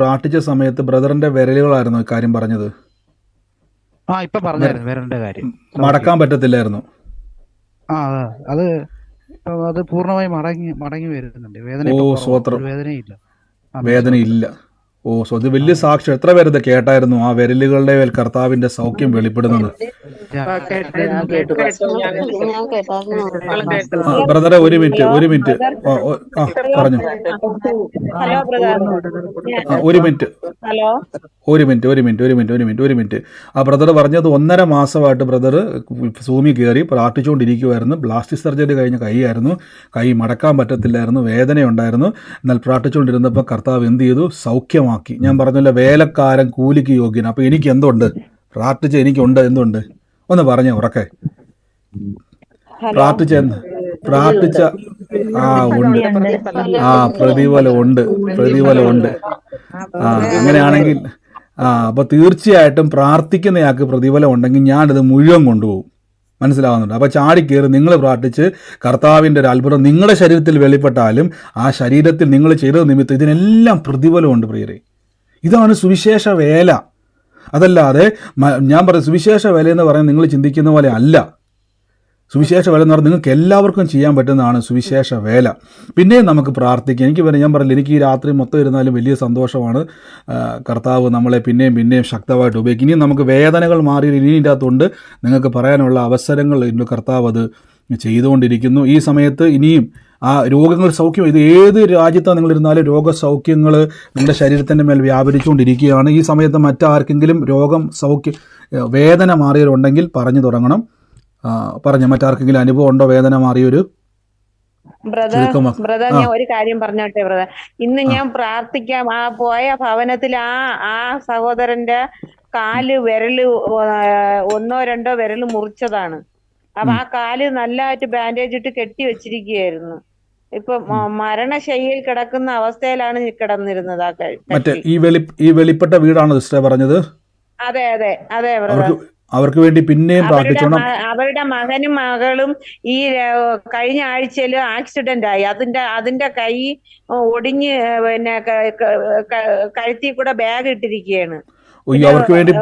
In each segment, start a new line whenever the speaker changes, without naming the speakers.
പ്രാർത്ഥിച്ച സമയത്ത് ബ്രദറിന്റെ വിരലുകളായിരുന്നു ഇക്കാര്യം പറഞ്ഞത്.
ആ ഇപ്പൊ പറഞ്ഞായിരുന്നു വിരലിന്റെ കാര്യം.
മടക്കാൻ പറ്റത്തില്ലായിരുന്നു.
ആ അത് അത് പൂർണമായി മടങ്ങി മടങ്ങി വരുന്നുണ്ട്. വേദന
ഓ.
വേദനയില്ല. ആ,
വേദന ഇല്ല ഓ സോ ഇത് വലിയ സാക്ഷ്യം. എത്ര പേരത് കേട്ടായിരുന്നു? ആ വിരലുകളുടെ മേൽ കർത്താവിന്റെ സൗഖ്യം വെളിപ്പെടുന്നത്. ബ്രദറെ ഒരു മിനിറ്റ് ഒരു മിനിറ്റ്. ആ, പറഞ്ഞു. ഒരു മിനിറ്റ്. ഒരു മിനിറ്റ് ഒരു മിനിറ്റ് ഒരു മിനിറ്റ് ഒരു മിനിറ്റ് ഒരു മിനിറ്റ്. ആ ബ്രദർ പറഞ്ഞത് ഒന്നര മാസമായിട്ട് ബ്രദർ സൂമി കയറി പ്രാർത്ഥിച്ചുകൊണ്ടിരിക്കുമായിരുന്നു പ്ലാസ്റ്റിക് സർജറി കഴിഞ്ഞ കൈയായിരുന്നു. കൈ മടക്കാൻ പറ്റത്തില്ലായിരുന്നു. വേദനയുണ്ടായിരുന്നു. എന്നാൽ പ്രാർത്ഥിച്ചുകൊണ്ടിരുന്നപ്പോൾ കർത്താവ് എന്ത് ചെയ്തു? സൗഖ്യമാക്കി ഞാൻ പറഞ്ഞല്ലോ വേലക്കാരൻ കൂലിക്ക് യോഗ്യൻ അപ്പൊ എനിക്ക് എന്തുണ്ട് പ്രാർത്ഥിച്ച എനിക്കുണ്ട് എന്തുണ്ട്? ഒന്ന് പറഞ്ഞേ ഉറക്കെ. പ്രാർത്ഥിച്ച പ്രാർത്ഥിച്ച ആ ഉണ്ട്. ആ പ്രതിഫലം ഉണ്ട്. പ്രതിഫലം ഉണ്ട്. ആ അങ്ങനെയാണെങ്കിൽ ആ അപ്പൊ തീർച്ചയായിട്ടും പ്രാർത്ഥിക്കുന്നയാൾക്ക് പ്രതിഫലം ഉണ്ടെങ്കിൽ ഞാനിത് മുഴുവൻ കൊണ്ടുപോകും. മനസ്സിലാവുന്നുണ്ട്. ചാടി ചാടിക്കേറി നിങ്ങൾ പ്രാർത്ഥിച്ച് കർത്താവിന്റെ ഒരു അത്ഭുതം നിങ്ങളുടെ ശരീരത്തിൽ വെളിപ്പെട്ടാലും ആ ശരീരത്തിൽ നിങ്ങൾ ചെയ്ത നിമിത്തം ഇതിനെല്ലാം പ്രതിഫലമുണ്ട് പ്രിയരെ. ഇതാണ് സുവിശേഷ വേല. അതല്ലാതെ ഞാൻ പറയും സുവിശേഷ വേല എന്ന് പറയുന്നത് നിങ്ങൾ ചിന്തിക്കുന്ന പോലെ അല്ല. സുവിശേഷ വേല എന്ന് പറഞ്ഞാൽ നിങ്ങൾക്ക് എല്ലാവർക്കും ചെയ്യാൻ പറ്റുന്നതാണ് സുവിശേഷ വേല. പിന്നെയും നമുക്ക് പ്രാർത്ഥിക്കാം. എനിക്ക് പറയാം ഞാൻ പറഞ്ഞില്ല എനിക്ക് ഈ രാത്രി മൊത്തം ഇരുന്നാലും വലിയ സന്തോഷമാണ്. കർത്താവ് നമ്മളെ പിന്നെയും പിന്നെയും ശക്തമായിട്ട് ഉപയോഗിക്കും. ഇനിയും നമുക്ക് വേദനകൾ മാറി ഇനി അകത്തുണ്ട്. നിങ്ങൾക്ക് പറയാനുള്ള അവസരങ്ങൾ ഇന്ന് കർത്താവ് അത് ചെയ്തുകൊണ്ടിരിക്കുന്നു. ഈ സമയത്ത് ഇനിയും ആ രോഗങ്ങൾ സൗഖ്യം ഇത് ഏത് രാജ്യത്താണ് നിങ്ങളിരുന്നാലും രോഗസൗഖ്യങ്ങൾ നിങ്ങളുടെ ശരീരത്തിന്റെ മേൽ വ്യാപരിച്ചുകൊണ്ടിരിക്കുകയാണ്. ഈ സമയത്ത് മറ്റാർക്കെങ്കിലും രോഗം സൗഖ്യം വേദന മാറിയവരുണ്ടെങ്കിൽ പറഞ്ഞു തുടങ്ങണം. പറഞ്ഞോ മറ്റാർക്കെങ്കിലും അനുഭവം ഉണ്ടോ? വേദന മാറിയൊരു
ബ്രദർ ബ്രദർ ഞാൻ ഒരു കാര്യം പറഞ്ഞോട്ടെ ബ്രദർ. ഇന്ന് ഞാൻ പ്രാർത്ഥിക്കാം. ആ പോയ ഭവനത്തിൽ ആ ആ സഹോദരന്റെ കാൽ വിരൽ ഒന്നോ രണ്ടോ വിരൽ മുറിച്ചതാണ്. അപ്പൊ ആ കാൽ നല്ലതായിട്ട് ബാൻഡേജ് ഇട്ട് കെട്ടി വെച്ചിരിക്കുകയായിരുന്നു. ഇപ്പൊ മരണശൈലിയിൽ കിടക്കുന്ന അവസ്ഥയിലാണ് കിടന്നിരുന്നത് ആ കഴിഞ്ഞ
ഈ വെളി ഈ വെളിപ്പെട്ട വീടാണ് സിസ്റ്റർ പറഞ്ഞത്?
അതെ അതെ അതെ ബ്രദർ.
അവർക്ക് വേണ്ടി പിന്നെയും പ്രാർത്ഥിച്ചോണം.
അവരുടെ മകനും മകളും ഈ കഴിഞ്ഞ ആഴ്ചയിൽ ആക്സിഡന്റ് ആയി. അതിന്റെ അതിന്റെ കൈ ഒടിഞ്ഞ് പിന്നെ ക- ക- ക- കഴുത്തിൽ കൂടെ ബാഗ് ഇട്ടിരിക്കുകയാണ്
അവർക്ക് വേണ്ടി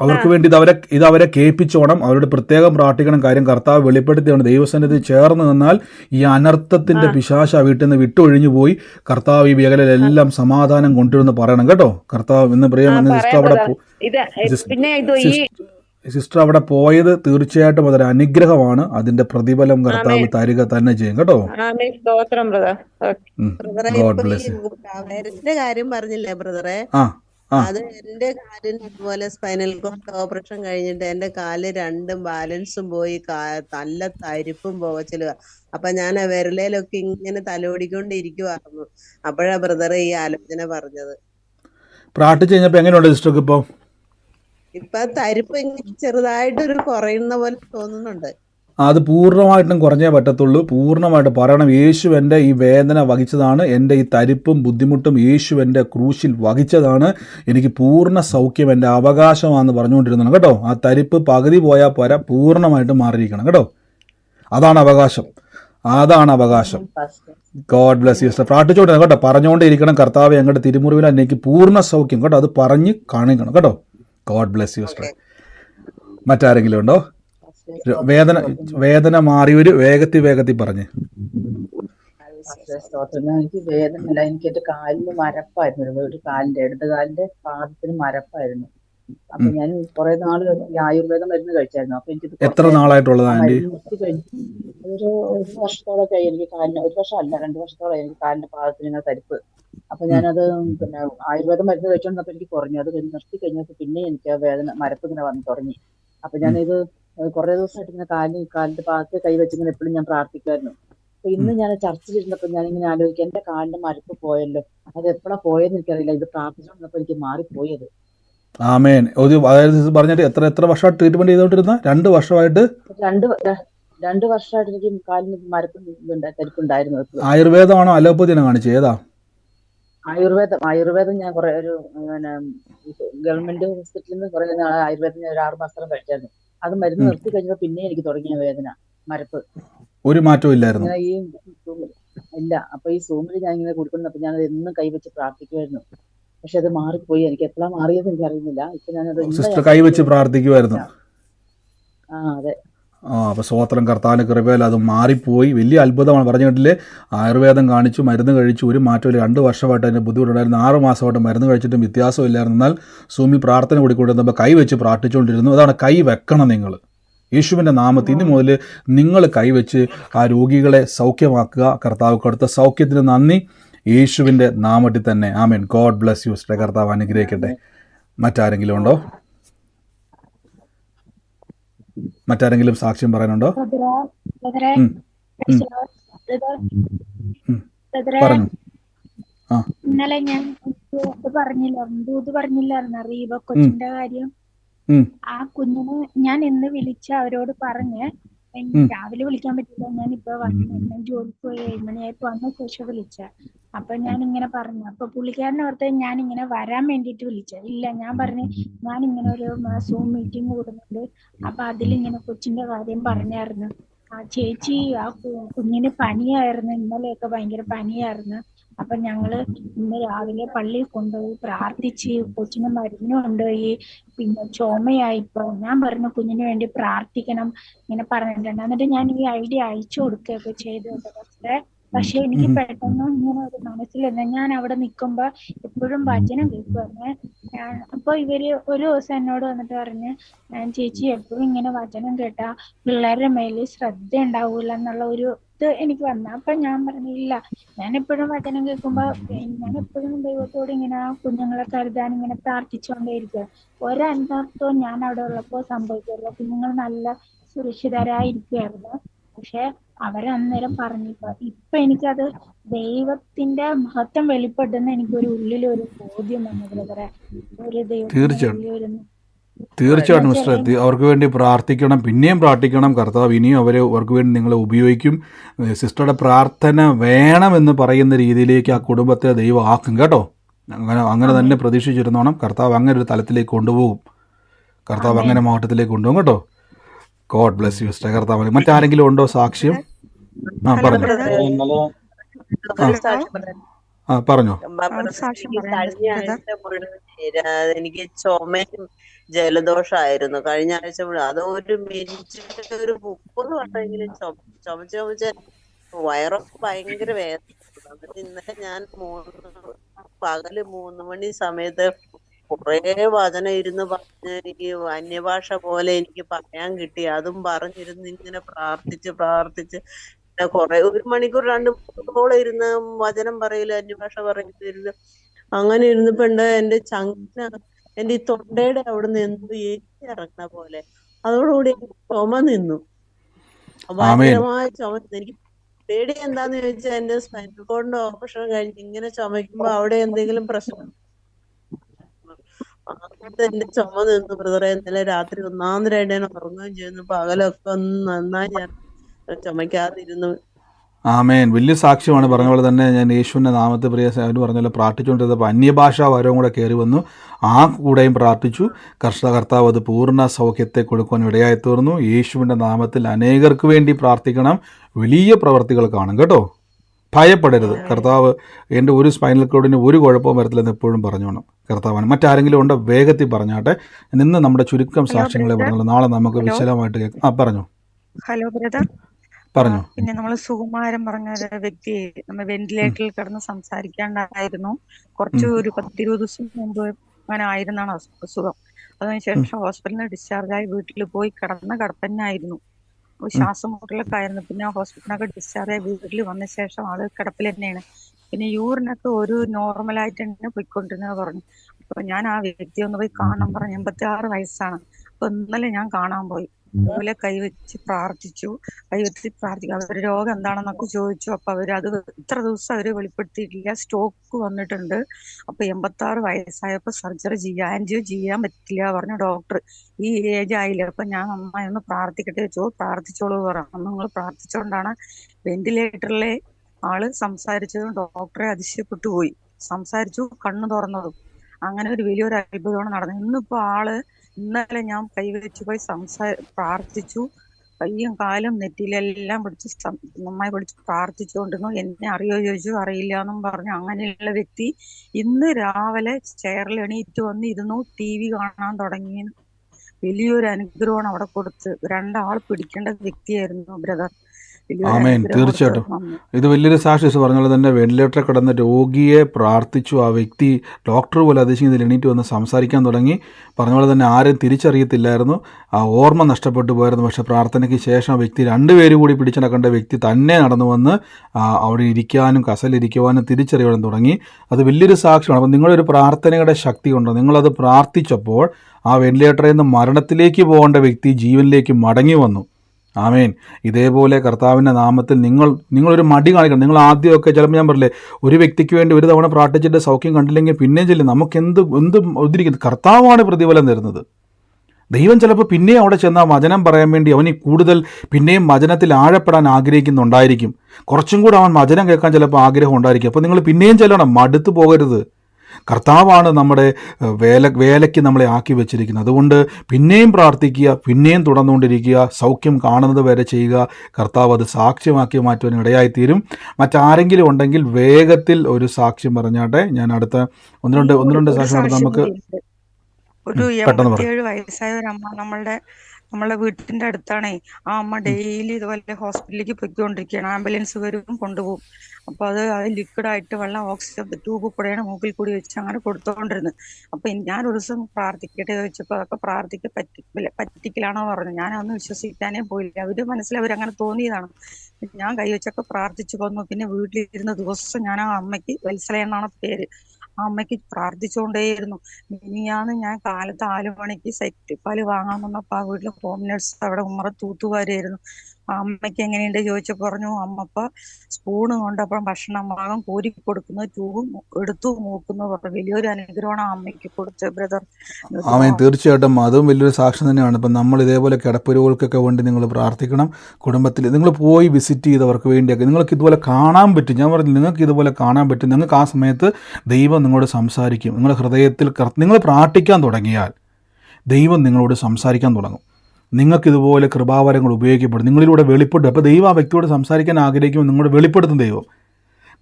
അവർക്ക് വേണ്ടി ഇത് അവരെ ഇത് അവരെ കേൾപ്പിച്ചോണം. അവരോട് പ്രത്യേകം പ്രാർത്ഥിക്കണം. കാര്യം കർത്താവ് വെളിപ്പെടുത്തിയാണ് ദൈവസന്നിധി ചേർന്ന് നിന്നാൽ ഈ അനർത്ഥത്തിന്റെ പിശാശ വീട്ടിൽ നിന്ന് വിട്ടൊഴിഞ്ഞു പോയി. കർത്താവ് ഈ മേഖലയിലെല്ലാം സമാധാനം കൊണ്ടുവരുന്ന് പറയണം കേട്ടോ. കർത്താവ് എന്ന് പ്രിയം സിസ്റ്റർ അവിടെ സിസ്റ്റർ അവിടെ പോയത് തീർച്ചയായിട്ടും അതൊരു അനുഗ്രഹമാണ്. അതിന്റെ പ്രതിഫലം കർത്താവ്. തരിക തന്നെ ചെയ്യും കേട്ടോ.
ബ്രദറെ
ഗോഡ് ബ്ലെസ്
കാര്യം പറഞ്ഞില്ലേ ബ്രദറെ? അത് എന്റെ കാലിന് അതുപോലെ സ്പൈനൽ കോഡ് ഓപ്പറേഷൻ കഴിഞ്ഞിട്ട് എന്റെ കാൽ രണ്ടും ബാലൻസും പോയി നല്ല തരിപ്പും പോവച്ചലുക അപ്പൊ ഞാൻ ആ വിരലയിലൊക്കെ ഇങ്ങനെ തലോടിക്കൊണ്ടിരിക്കുവായിരുന്നു. അപ്പോഴാ ബ്രദർ ഈ ആലോചന പറഞ്ഞത്.
പ്രാർത്ഥിച്ചു എങ്ങനെയുണ്ട് സിസ്റ്റർക്ക്
ഇപ്പൊ തരിപ്പ് ഇങ്ങനെ ചെറുതായിട്ടൊരു കുറയുന്ന പോലെ തോന്നുന്നുണ്ട്.
അത് പൂർണമായിട്ടും കുറഞ്ഞേ പറ്റത്തുള്ളൂ. പൂർണമായിട്ട് പറയണം യേശു എന്റെ ഈ വേദന വഹിച്ചതാണ് എന്റെ ഈ തരിപ്പും ബുദ്ധിമുട്ടും യേശു എന്റെ ക്രൂശിൽ വഹിച്ചതാണ് എനിക്ക് പൂർണ സൗഖ്യം എന്റെ അവകാശമാണെന്ന് പറഞ്ഞുകൊണ്ടിരുന്നതാണ്. കേട്ടോ? ആ തരിപ്പ് പകുതി പോയാൽ പോരാ പൂർണമായിട്ട് മാറിയിരിക്കണം. കേട്ടോ? അതാണ് അവകാശം. അതാണ് അവകാശം. ഗോഡ് ബ്ലസ് യു പ്രാർത്ഥിച്ചോട്ടെ കേട്ടോ? പറഞ്ഞുകൊണ്ടേ ഇരിക്കണം കർത്താവ് ഞങ്ങളുടെ തിരുമുറിവിൽ എനിക്ക് പൂർണ സൗഖ്യം. കേട്ടോ? അത് പറഞ്ഞ് കാണിക്കണം. കേട്ടോ? ഗോഡ് ബ്ലസ് യു മറ്റാരെങ്കിലും ഉണ്ടോ? വേദന വേദന മാറിയൊരു വേഗത്തിൽ വേഗത്തിൽ പറഞ്ഞു.
എനിക്ക് വേദനയില്ല. എനിക്ക് എന്റെ കാലിന് മരപ്പായിരുന്നു. ഒരു- ഒരു കാലിന്റെ ഇടത് കാലിന്റെ പാദത്തിന് മരപ്പായിരുന്നു. അപ്പൊ ഞാൻ കുറെ നാൾ ആയുർവേദ മരുന്ന് കഴിച്ചായിരുന്നു. അപ്പൊ എനിക്ക്
എത്ര നാളായിട്ടുള്ളതാ
ആന്റി? ഒരു ഒരു വർഷത്തോളൊക്കെ ആയി എനിക്ക് കാലിന്. ഒരു വർഷം അല്ല രണ്ടു വർഷത്തോളം എനിക്ക് കാലിന്റെ പാദത്തിന് ഇങ്ങനെ തരിപ്പ്. അപ്പൊ ഞാനത് പിന്നെ ആയുർവേദം മരുന്ന് കഴിച്ചോണ്ടപ്പോ എനിക്ക് കുറഞ്ഞു. അത് നിർത്തി കഴിഞ്ഞപ്പോ പിന്നെ എനിക്ക് ആ വേദന മരപ്പ് ഇങ്ങനെ വന്ന് തുടങ്ങി. അപ്പൊ ഞാനിത് കുറെ ദിവസമായിട്ട് ഇങ്ങനെ കാലിന് കാലിന്റെ ഭാഗത്ത് കൈ വെച്ചിങ്ങനെ എപ്പോഴും ഞാൻ പ്രാർത്ഥിക്കുമായിരുന്നു. അപ്പൊ ഇന്ന് ഞാൻ ചർച്ചിലിരുന്നപ്പോ ഞാൻ ഇങ്ങനെ ആലോചിക്കും എന്റെ കാലിന്റെ മരപ്പ് പോയല്ലോ. അത് എപ്പോഴാ പോയെന്ന് എനിക്കറിയില്ല. ഇത് പ്രാർത്ഥിച്ചോണ്ടപ്പോ എനിക്ക് മാറിപ്പോയത്.
ആമേൻ. ഒരു അതായത് പറഞ്ഞിട്ട് എത്ര എത്ര വർഷമായിട്ട് ട്രീറ്റ്മെന്റ് ചെയ്തോണ്ടിരുന്ന രണ്ട് വർഷമായിട്ട്?
രണ്ട് രണ്ട് വർഷമായിട്ട് എനിക്ക് കാലിന് മരപ്പ് തരിപ്പുണ്ടായിരുന്നു
ആയുർവേദമാണോ അലോപ്പതിനെ കാണിച്ചത് ഏതാ?
ആയുർവേദം ആയുർവേദം ഞാൻ കുറെ ഒരു പിന്നെ ഗവൺമെന്റ് ഹോസ്പിറ്റലിൽ നിന്ന് കുറെ ആയുർവേദം ഞാൻ ഒരു ആറ് മാസം കഴിച്ചായിരുന്നു. അത് മരുന്ന് നിർത്തി കഴിഞ്ഞപ്പോ പിന്നെ എനിക്ക് തുടങ്ങിയ വേദന മരപ്പ്.
ഒരു മാറ്റവും ഇല്ലായിരുന്നു.
ഈ ഇല്ല. അപ്പൊ ഈ സൂമിൽ ഞാൻ ഇങ്ങനെ കൊടുക്കുന്നപ്പോ ഞാൻ അത് എന്നും കൈവച്ച് പ്രാർത്ഥിക്കുമായിരുന്നു പക്ഷെ അത് മാറിപ്പോയി. എനിക്ക് എപ്പോഴാ മാറിയത് എനിക്ക് അറിയുന്നില്ല ഇപ്പൊ ഞാനത്
കൈവച്ച് പ്രാർത്ഥിക്കുമായിരുന്നു
ആ അതെ.
അപ്പോൾ സ്വോത്രം കർത്താവിന്റെ കൃപയിൽ അത് മാറിപ്പോയി. വലിയ അത്ഭുതമാണ്. പറഞ്ഞു കേട്ടില്ലേ? ആയുർവേദം കാണിച്ചു മരുന്ന് കഴിച്ചു ഒരു മാറ്റമില്ല. രണ്ട് വർഷമായിട്ട് അതിന്റെ ബുദ്ധിമുട്ടുണ്ടായിരുന്നു. ആറ് മാസമായിട്ട് മരുന്ന് കഴിച്ചിട്ടും വ്യത്യാസമില്ലായിരുന്നു എന്നാൽ സൂമിൽ പ്രാർത്ഥന കൂടിക്കൊണ്ടിരുന്നപ്പോൾ കൈ വെച്ച് പ്രാർത്ഥിച്ചുകൊണ്ടിരുന്നു. അതാണ് കൈ വെക്കണം നിങ്ങൾ. യേശുവിന്റെ നാമത്തിൽ ഇനി മുതൽ നിങ്ങൾ കൈവച്ച് ആ രോഗികളെ സൗഖ്യമാക്കുക. കർത്താവ് കൊടുത്ത സൗഖ്യത്തിന് നന്ദി. യേശുവിന്റെ നാമത്തിൽ തന്നെ. ആമേൻ. God bless you. കർത്താവ് അനുഗ്രഹിക്കട്ടെ. മറ്റാരെങ്കിലും ഉണ്ടോ? മറ്റാരെങ്കിലും സാക്ഷ്യം പറയാനുണ്ടോ? പറഞ്ഞു. ആ.
ഇന്നലെ ഞാൻ പറഞ്ഞില്ലായിരുന്നു ദൂത് പറഞ്ഞില്ലായിരുന്നു. റീബ കൊച്ചിന്റെ കാര്യം? ആ കുഞ്ഞിനെ ഞാൻ ഇന്ന് വിളിച്ച് അവരോട് പറഞ്ഞ് രാവിലെ വിളിക്കാൻ പറ്റില്ല ഞാൻ ഇപ്പൊ വന്നു ജോലിക്ക് പോയി ഏഴ് മണിയായപ്പോ വന്ന ശേഷം വിളിച്ച. അപ്പൊ ഞാൻ ഇങ്ങനെ പറഞ്ഞു. അപ്പൊ പുള്ളിക്കാരൻ ഓർത്ത് ഞാൻ ഇങ്ങനെ വരാൻ വേണ്ടിട്ട് വിളിച്ചു ഇല്ല ഞാൻ പറഞ്ഞു ഞാൻ ഇങ്ങനെ ഒരു സൂം മീറ്റിംഗ് കൂടുന്നുണ്ട്. അപ്പൊ അതിലിങ്ങനെ കൊച്ചിന്റെ കാര്യം പറഞ്ഞായിരുന്നു. ആ ചേച്ചി ആ കുഞ്ഞിന് പനിയായിരുന്നു. ഇന്നലെയൊക്കെ ഭയങ്കര പനിയായിരുന്നു. അപ്പൊ ഞങ്ങൾ ഇന്ന് രാവിലെ പള്ളിയിൽ കൊണ്ടുപോയി പ്രാർത്ഥിച്ച് കൊച്ചിന് മരുന്ന് കൊണ്ടുപോയി. പിന്നെ ചുമയായിപ്പോ ഞാൻ പറഞ്ഞു കുഞ്ഞിന് വേണ്ടി പ്രാർത്ഥിക്കണം. ഇങ്ങനെ പറഞ്ഞിട്ടുണ്ട്. എന്നിട്ട് ഞാൻ ഈ ഐഡിയ അയച്ചു കൊടുക്കുകയൊക്കെ ചെയ്തു പക്ഷേ പക്ഷെ എനിക്ക് പെട്ടെന്ന് ഇങ്ങനെ ഒരു മനസ്സിലെന്താ ഞാൻ അവിടെ നിൽക്കുമ്പോ എപ്പോഴും വചനം കേൾക്കുവായിരുന്നേ. അപ്പൊ ഇവർ ഒരു ദിവസം എന്നോട് വന്നിട്ട് പറഞ്ഞ് "ഞാൻ ചേച്ചി എപ്പോഴും ഇങ്ങനെ വചനം കേട്ടാ പിള്ളേരുടെ മേലിൽ ശ്രദ്ധ ഉണ്ടാവൂല എന്നുള്ള ഒരു ഇത് എനിക്ക് വന്നു. അപ്പൊ ഞാൻ പറഞ്ഞില്ല ഞാൻ എപ്പോഴും വചനം കേൾക്കുമ്പോ ഞാൻ എപ്പോഴും ദൈവത്തോട് ഇങ്ങനെ കുഞ്ഞുങ്ങളെ കരുതാൻ ഇങ്ങനെ പ്രാർത്ഥിച്ചുകൊണ്ടേയിരിക്കുക ഒരനർത്ഥവും ഞാൻ അവിടെ ഉള്ളപ്പോ സംഭവിക്കില്ല കുഞ്ഞുങ്ങൾ നല്ല സുരക്ഷിതരായിരിക്കുമായിരുന്നു പക്ഷെ അവരന്നേരം പറഞ്ഞിപ്പോ ഇപ്പൊ എനിക്കത് ദൈവത്തിന്റെ മഹത്വം വെളിപ്പെടുന്ന എനിക്കൊരു ഒരു ബോധ്യം വന്നു ബ്രദറെ ഒരു ദൈവം
തീർച്ചയായിട്ടും. മിസ്റ്റർ എത്തി. അവർക്ക് വേണ്ടി പ്രാർത്ഥിക്കണം പിന്നെയും പ്രാർത്ഥിക്കണം. കർത്താവ് ഇനിയും അവരെ അവർക്ക് വേണ്ടി നിങ്ങളെ ഉപയോഗിക്കും. സിസ്റ്ററുടെ പ്രാർത്ഥന വേണമെന്ന് പറയുന്ന രീതിയിലേക്ക് ആ കുടുംബത്തെ ദൈവം ആക്കും കേട്ടോ. അങ്ങനെ അങ്ങനെ തന്നെ പ്രതീക്ഷിച്ചിരുന്നോണം കർത്താവ് അങ്ങനെ ഒരു തലത്തിലേക്ക് കൊണ്ടുപോകും. കർത്താവ് അങ്ങനെ മാവട്ടത്തിലേക്ക് കൊണ്ടുപോകും കേട്ടോ. ഗോഡ് ബ്ലെസ് യു സിസ്റ്റർ കർത്താവ് മറ്റാരെങ്കിലും ഉണ്ടോ സാക്ഷ്യം? ആ പറഞ്ഞു. ആ.
എനിക്ക് എനിക്ക് ചുമയും ജലദോഷമായിരുന്നു. കഴിഞ്ഞ ആഴ്ച മുഴുവൻ. അത് ഒരു മിനിറ്റ് ഒരു മുപ്പത് വട്ടമെങ്കിലും ചുമ ചുമച്ച് ചുമച്ച് വയറൊക്കെ ഭയങ്കര വേദന എന്നിട്ട് ഇന്നലെ ഞാൻ മൂന്ന് പകൽ മൂന്ന് മണി സമയത്ത് കുറേ വചനം ഇരുന്ന് പറഞ്ഞ് ഈ അന്യഭാഷ പോലെ എനിക്ക് പറയാൻ കിട്ടി. അതും പറഞ്ഞിരുന്ന് ഇങ്ങനെ പ്രാർത്ഥിച്ച് പ്രാർത്ഥിച്ച് കുറെ ഒരു മണിക്കൂർ രണ്ട് മണിക്കൂറോളം ഇരുന്ന് വചനം പറയൽ അന്യഭാഷ പറയലിരുന്ന് അങ്ങനെ ഇരുന്നപ്പോ ഉണ്ട് എന്റെ ചങ്കിന എന്റെ ഈ തൊണ്ടയുടെ അവിടുന്ന് എന്തോ ഏറ്റി ഇറങ്ങണ പോലെ. അതോടുകൂടി ചുമ നിന്നു. ഭയങ്കരമായ ചുമ എനിക്ക് പേടി എന്താന്ന് ചോദിച്ചാൽ എന്റെ സ്പൈനൽ കോഡിന്റെ ഓപ്പറേഷൻ കഴിഞ്ഞ് ഇങ്ങനെ ചുമയ്ക്കുമ്പോ അവിടെ എന്തെങ്കിലും പ്രശ്നം. എന്റെ ചുമ നിന്നു ബ്രദറെ. ഇന്നലെ രാത്രി ഒന്നാന്തരായിട്ട് ഞാൻ ഉറങ്ങുകയും ചെയ്യുന്നു പകലൊക്കെ ഒന്ന് നന്നായി ഞാൻ ചുമക്കാതിരുന്നു.
ആമേൻ. വലിയ സാക്ഷ്യമാണ് പറഞ്ഞ പോലെ തന്നെ ഞാൻ യേശുവിന്റെ നാമത്തെ പ്രിയ സേവന് പറഞ്ഞ പോലെ പ്രാർത്ഥിച്ചുകൊണ്ടിരുന്നപ്പോൾ അന്യഭാഷാ വരവും കൂടെ കയറി വന്നു. ആ കൂടെയും പ്രാർത്ഥിച്ചു. കർഷക കർത്താവ് അത് പൂർണ സൗഖ്യത്തെ കൊടുക്കുവാൻ ഇടയായി തീർന്നു. യേശുവിന്റെ നാമത്തിൽ അനേകർക്ക് വേണ്ടി പ്രാർത്ഥിക്കണം. വലിയ പ്രവർത്തികൾ കാണും കേട്ടോ? ഭയപ്പെടരുത്. കർത്താവ് എന്റെ ഒരു സ്പൈനൽ കോഡിന് ഒരു കുഴപ്പവും വരത്തില്ലെന്ന് എപ്പോഴും പറഞ്ഞോണം. കർത്താവാണ്. മറ്റാരെങ്കിലും ഉണ്ടോ? വേഗത്തിൽ പറഞ്ഞാട്ടെ. ഇന്ന് നമ്മുടെ ചുരുക്കം സാക്ഷ്യങ്ങളെ. പറഞ്ഞുള്ളൂ നാളെ നമുക്ക്. വിശദമായിട്ട് കേൾക്കാം. ആ പറഞ്ഞു.
Hello brother.
പറഞ്ഞു.
പിന്നെ നമ്മൾ സുകുമാരൻ പറഞ്ഞ ഒരു വ്യക്തി നമ്മൾ വെന്റിലേറ്ററിൽ കിടന്ന് സംസാരിക്കാണ്ടായിരുന്നു. കുറച്ച്. ഒരു പത്തിരുപത് ദിവസം മുമ്പ് അങ്ങനെ ആയിരുന്നാണ് അസു- അസുഖം. അതിനുശേഷം ഹോസ്പിറ്റലിൽ നിന്ന് ഡിസ്ചാർജ് ആയി വീട്ടിൽ പോയി കിടന്ന കിടപ്പന്നായിരുന്നു. ശ്വാസം മുട്ടലൊക്കെ ആയിരുന്നു. പിന്നെ ഹോസ്പിറ്റലിനൊക്കെ ഡിസ്ചാർജ് ആയി വീട്ടിൽ വന്ന ശേഷം ആൾ കിടപ്പിൽ തന്നെയാണ് പിന്നെ യൂറിനൊക്കെ ഒരു നോർമൽ നോർമലായിട്ട് തന്നെ പോയിക്കൊണ്ടിരുന്നത് പറഞ്ഞു. അപ്പൊ ഞാൻ ആ വ്യക്തി ഒന്ന് പോയി കാണാൻ പറഞ്ഞു. എൺപത്തി ആറ് വയസ്സാണ്. അപ്പൊ ഇന്നലെ ഞാൻ കാണാൻ പോയി. അതുപോലെ കൈവച്ച് പ്രാർത്ഥിച്ചു. കൈവച്ച് പ്രാർത്ഥിക്കും. അവരുടെ രോഗം എന്താണെന്നൊക്കെ ചോദിച്ചു. അപ്പൊ അവർ അത് ഇത്ര ദിവസം അവർ വെളിപ്പെടുത്തിയിട്ടില്ല. സ്റ്റോക്ക് വന്നിട്ടുണ്ട്. അപ്പൊ എൺപത്തി ആറ് വയസ്സായപ്പോ സർജറി ചെയ്യാൻ ആൻജിയോ ചെയ്യാൻ പറ്റില്ല പറഞ്ഞു ഡോക്ടർ. ഈ ഏജ് ആയില്ല? അപ്പൊ ഞാൻ നന്നായി ഒന്ന് പ്രാർത്ഥിക്കട്ടെ വെച്ചോ പ്രാർത്ഥിച്ചോളൂ പറഞ്ഞു. നിങ്ങൾ പ്രാർത്ഥിച്ചോണ്ടാണ് വെന്റിലേറ്ററിലെ ആൾ സംസാരിച്ചതും ഡോക്ടറെ അതിശയപ്പെട്ടു പോയി. സംസാരിച്ചു കണ്ണു തുറന്നതും. അങ്ങനെ ഒരു വലിയൊരു അത്ഭുതമാണ് നടന്നത്. ഇന്നിപ്പോ ആൾ ഇന്നലെ ഞാൻ കൈവച്ച് പോയി സംസാ പ്രാർത്ഥിച്ചു. കയ്യും കാലും നെറ്റിയിലെല്ലാം പിടിച്ച് നന്നായി പിടിച്ച് പ്രാർത്ഥിച്ചുകൊണ്ടിരുന്നു. എന്നെ അറിയോ ചോദിച്ചു? അറിയില്ല എന്നും പറഞ്ഞു. അങ്ങനെയുള്ള വ്യക്തി ഇന്ന് രാവിലെ ചെയറിൽ എണീറ്റ് വന്ന് ഇരുന്നു ടി വി കാണാൻ തുടങ്ങി വലിയൊരു അനുഗ്രഹമാണ് അവിടെ കൊടുത്ത്. രണ്ടാൾ പിടിക്കേണ്ട വ്യക്തിയായിരുന്നു ബ്രദർ.
ആമേൻ. തീർച്ചയായിട്ടും. ഇത് വലിയൊരു സാക്ഷി പറഞ്ഞ തന്നെ വെന്റിലേറ്ററിൽ കിടന്ന രോഗിയെ പ്രാർത്ഥിച്ചു. ആ വ്യക്തി ഡോക്ടർ പോലെ അതിശയം എണീറ്റ് വന്ന് സംസാരിക്കാൻ തുടങ്ങി. പറഞ്ഞ പോലെ തന്നെ ആരും തിരിച്ചറിയത്തില്ലായിരുന്നു. ആ ഓർമ്മ നഷ്ടപ്പെട്ടു പോയിരുന്നു. പക്ഷേ പ്രാർത്ഥനയ്ക്ക് ശേഷം ആ വ്യക്തി രണ്ടുപേരും കൂടി പിടിച്ചു നടക്കേണ്ട വ്യക്തി തന്നെ നടന്നു വന്ന് അവിടെ ഇരിക്കാനും കസലിരിക്കുവാനും തിരിച്ചറിയാനും തുടങ്ങി. അത് വലിയൊരു സാക്ഷ്യമാണ്. അപ്പം നിങ്ങളൊരു പ്രാർത്ഥനയുടെ ശക്തി ഉണ്ടോ? നിങ്ങളത് പ്രാർത്ഥിച്ചപ്പോൾ ആ വെന്റിലേറ്ററിൽ നിന്ന് മരണത്തിലേക്ക് പോകേണ്ട വ്യക്തി ജീവനിലേക്ക് മടങ്ങി വന്നു. ആമേൻ. ഇതേപോലെ കർത്താവിന്റെ നാമത്തിൽ നിങ്ങൾ നിങ്ങളൊരു മടി കാണിക്കണം. നിങ്ങൾ ആദ്യമൊക്കെ ചിലപ്പോൾ ഞാൻ പറഞ്ഞില്ലേ ഒരു വ്യക്തിക്ക് വേണ്ടി ഒരു തവണ പ്രാർത്ഥിച്ചിട്ട് സൗഖ്യം കണ്ടില്ലെങ്കിൽ പിന്നെയും ചെല്ലും. നമുക്ക് എന്ത് എന്ത് ഉദ്ദേശിക്കുന്നത് കർത്താവാണ് പ്രതിഫലം തരുന്നത്. ദൈവം ചിലപ്പോൾ പിന്നെയും അവിടെ ചെന്നാൽ വചനം പറയാൻ വേണ്ടി അവന് കൂടുതൽ പിന്നെയും വചനത്തിൽ ആഴപ്പെടാൻ ആഗ്രഹിക്കുന്നുണ്ടായിരിക്കും. കുറച്ചും കൂടെ അവൻ വചനം കേൾക്കാൻ ചിലപ്പോൾ ആഗ്രഹം ഉണ്ടായിരിക്കും. അപ്പോൾ നിങ്ങൾ പിന്നെയും ചെല്ലണം. മടുത്തു പോകരുത്. കർത്താവാണ് നമ്മുടെ വേല വേലയ്ക്ക് നമ്മളെ ആക്കി വെച്ചിരിക്കുന്നത്. അതുകൊണ്ട് പിന്നെയും പ്രാർത്ഥിക്കുക പിന്നെയും തുടർന്നുകൊണ്ടിരിക്കുക സൗഖ്യം കാണുന്നത് വരെ ചെയ്യുക. കർത്താവ് അത് സാക്ഷ്യമാക്കി മാറ്റുവാൻ ഇടയായിത്തീരും. മറ്റാരെങ്കിലും ഉണ്ടെങ്കിൽ വേഗത്തിൽ ഒരു സാക്ഷ്യം പറഞ്ഞാട്ടെ. ഞാൻ അടുത്ത ഒന്ന് രണ്ട് ഒന്ന് രണ്ട് സാക്ഷ്യം നമുക്ക്.
ഒരു എൺപത്തിയേഴ് വയസ്സായ ഒരു അമ്മ നമ്മളുടെ നമ്മളെ വീട്ടിന്റെ അടുത്താണേ ആ അമ്മ ഡെയിലി ഇതുപോലെ ഹോസ്പിറ്റലിലേക്ക് പൊയ്ക്കൊണ്ടിരിക്കുകയാണ്. ആംബുലൻസ് വരും കൊണ്ടുപോകും. അപ്പൊ അത് അത് ലിക്വിഡ് ആയിട്ട് വെള്ളം ഓക്സിജൻ ട്യൂബ് കൂടെയാണ് മൂക്കിൽ കൂടി വെച്ച് അങ്ങനെ കൊടുത്തോണ്ടിരുന്നത്. അപ്പൊ ഞാൻ ഒരു ദിവസം പ്രാർത്ഥിക്കട്ടെ ചോദിച്ചപ്പോ അതൊക്കെ പ്രാർത്ഥിക്ക പറ്റി പറ്റിക്കലാണോ പറഞ്ഞു. ഞാൻ അന്ന് വിശ്വസിക്കാനേ പോയില്ല. അവർ മനസ്സിൽ അവരങ്ങനെ തോന്നിയതാണ്. ഞാൻ കൈവച്ചൊക്കെ പ്രാർത്ഥിച്ചു വന്നു. പിന്നെ വീട്ടിലിരുന്ന ദിവസം ഞാൻ ആ അമ്മയ്ക്ക് വത്സല എന്നാണ് പേര്. അമ്മയ്ക്ക് പ്രാർത്ഥിച്ചുകൊണ്ടേയിരുന്നു. മിനിയാന്ന് ഞാൻ കാലത്ത് നാല് മണിക്ക് സെറ്റ് പാൽ വാങ്ങാൻ വന്നപ്പോ ആ വീട്ടിലെ ഹോം നഴ്സ് അവിടെ ഉമ്മറ തൂത്തുവാരായിരുന്നു അമ്മയ്ക്ക് എങ്ങനെയുണ്ട് ചോദിച്ചു പറഞ്ഞു. അമ്മപ്പ സ്പൂണ് കൊണ്ടപ്പം ഭക്ഷണം ഭാഗം കോരി കൊടുക്കുന്നു ചൂവും എടുത്തു നോക്കുന്നു പറഞ്ഞു. വലിയൊരു അനുഗ്രഹമാണ് അമ്മയ്ക്ക് കൊടുത്ത് ബ്രദർ
ആമേൻ തീർച്ചയായിട്ടും അതും വലിയൊരു സാക്ഷ്യം തന്നെയാണ്. ഇപ്പം നമ്മൾ ഇതേപോലെ കിടപ്പുരോഗങ്ങൾക്കൊക്കെ വേണ്ടി നിങ്ങൾ പ്രാർത്ഥിക്കണം. കുടുംബത്തിൽ നിങ്ങൾ പോയി വിസിറ്റ് ചെയ്തവർക്ക് വേണ്ടിയൊക്കെ നിങ്ങൾക്ക് ഇതുപോലെ കാണാൻ പറ്റും. ഞാൻ പറഞ്ഞു നിങ്ങൾക്ക് ഇതുപോലെ കാണാൻ പറ്റും. നിങ്ങൾക്ക് ആ സമയത്ത് ദൈവം നിങ്ങളോട് സംസാരിക്കും. നിങ്ങളുടെ ഹൃദയത്തിൽ നിങ്ങൾ പ്രാർത്ഥിക്കാൻ തുടങ്ങിയാൽ ദൈവം നിങ്ങളോട് സംസാരിക്കാൻ തുടങ്ങും. നിങ്ങൾക്ക് ഇതുപോലെ കൃപാവരങ്ങൾ ഉപയോഗിക്കപ്പെടും. നിങ്ങളിലൂടെ വെളിപ്പെടും. അപ്പോൾ ദൈവം ആ വ്യക്തിയോട് സംസാരിക്കാൻ ആഗ്രഹിക്കുമ്പോൾ നിങ്ങളോട് വെളിപ്പെടുത്തും ദൈവം.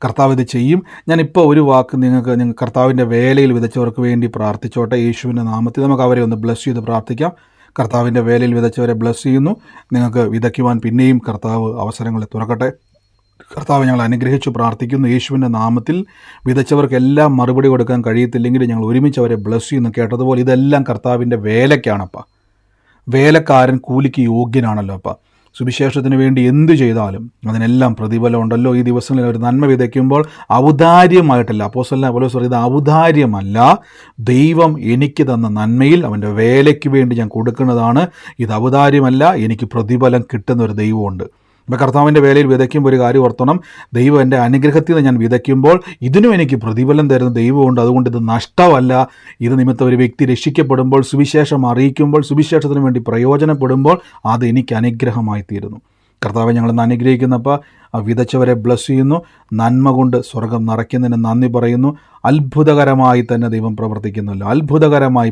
കർത്താവ് ഇത് ചെയ്യും. ഞാനിപ്പോൾ ഒരു വാക്ക് നിങ്ങൾക്ക് നിങ്ങൾ കർത്താവിന്റെ വേലയിൽ വിതച്ചവർക്ക് വേണ്ടി പ്രാർത്ഥിച്ചോട്ടെ. യേശുവിന്റെ നാമത്തിൽ നമുക്ക് അവരെ ഒന്ന് ബ്ലസ് ചെയ്ത് പ്രാർത്ഥിക്കാം. കർത്താവിന്റെ വേലയിൽ വിതച്ചവരെ ബ്ലസ് ചെയ്യുന്നു. നിങ്ങൾക്ക് വിതയ്ക്കുവാൻ പിന്നെയും കർത്താവ് അവസരങ്ങളെ തുറക്കട്ടെ. കർത്താവ് ഞങ്ങൾ അനുഗ്രഹിച്ചു പ്രാർത്ഥിക്കുന്നു. യേശുവിന്റെ നാമത്തിൽ വിതച്ചവർക്കെല്ലാം മറുപടി കൊടുക്കാൻ കഴിയത്തില്ലെങ്കിൽ ഞങ്ങൾ ഒരുമിച്ച് അവരെ ബ്ലസ് ചെയ്യുന്നു. കേട്ടതുപോലെ ഇതെല്ലാം കർത്താവിന്റെ വേലയ്ക്കാണപ്പ. വേലക്കാരൻ കൂലിക്ക് യോഗ്യനാണല്ലോ അപ്പം. സുവിശേഷത്തിന് വേണ്ടി എന്ത് ചെയ്താലും അതിനെല്ലാം പ്രതിഫലം ഉണ്ടല്ലോ. ഈ ദിവസങ്ങളിൽ അവർ നന്മ വിതയ്ക്കുമ്പോൾ ഔദാര്യമായിട്ടല്ല അപ്പോസല്ല പോലെ ഇത് ഔദാര്യമല്ല. ദൈവം എനിക്ക് തന്ന നന്മയിൽ അവന്റെ വേലയ്ക്ക് വേണ്ടി ഞാൻ കൊടുക്കുന്നതാണ്. ഇത് ഔദാര്യമല്ല എനിക്ക് പ്രതിഫലം കിട്ടുന്ന ഒരു ദൈവമുണ്ട്. ഇപ്പോൾ കർത്താവിന്റെ വേലയിൽ വിതയ്ക്കുമ്പോൾ ഒരു കാര്യം ഓർത്തണം. ദൈവം എന്റെ അനുഗ്രഹത്തിൽ നിന്ന് ഞാൻ വിതയ്ക്കുമ്പോൾ ഇതിനും എനിക്ക് പ്രതിഫലം തരുന്ന ദൈവമുണ്ട്. അതുകൊണ്ട് ഇത് നഷ്ടമല്ല. ഇത് നിമിത്തം ഒരു വ്യക്തി രക്ഷിക്കപ്പെടുമ്പോൾ സുവിശേഷം അറിയിക്കുമ്പോൾ സുവിശേഷത്തിന് വേണ്ടി പ്രയോജനപ്പെടുമ്പോൾ അത് എനിക്ക് അനുഗ്രഹമായി തീരുന്നു. കർത്താവ് ഞങ്ങളെന്ന് അനുഗ്രഹിക്കുന്നപ്പോൾ ആ വിതച്ചവരെ ബ്ലസ് ചെയ്യുന്നു. നന്മ കൊണ്ട് സ്വർഗം നിറയ്ക്കുന്നതിന് നന്ദി പറയുന്നു. അത്ഭുതകരമായി തന്നെ ദൈവം പ്രവർത്തിക്കുന്നല്ലോ അത്ഭുതകരമായി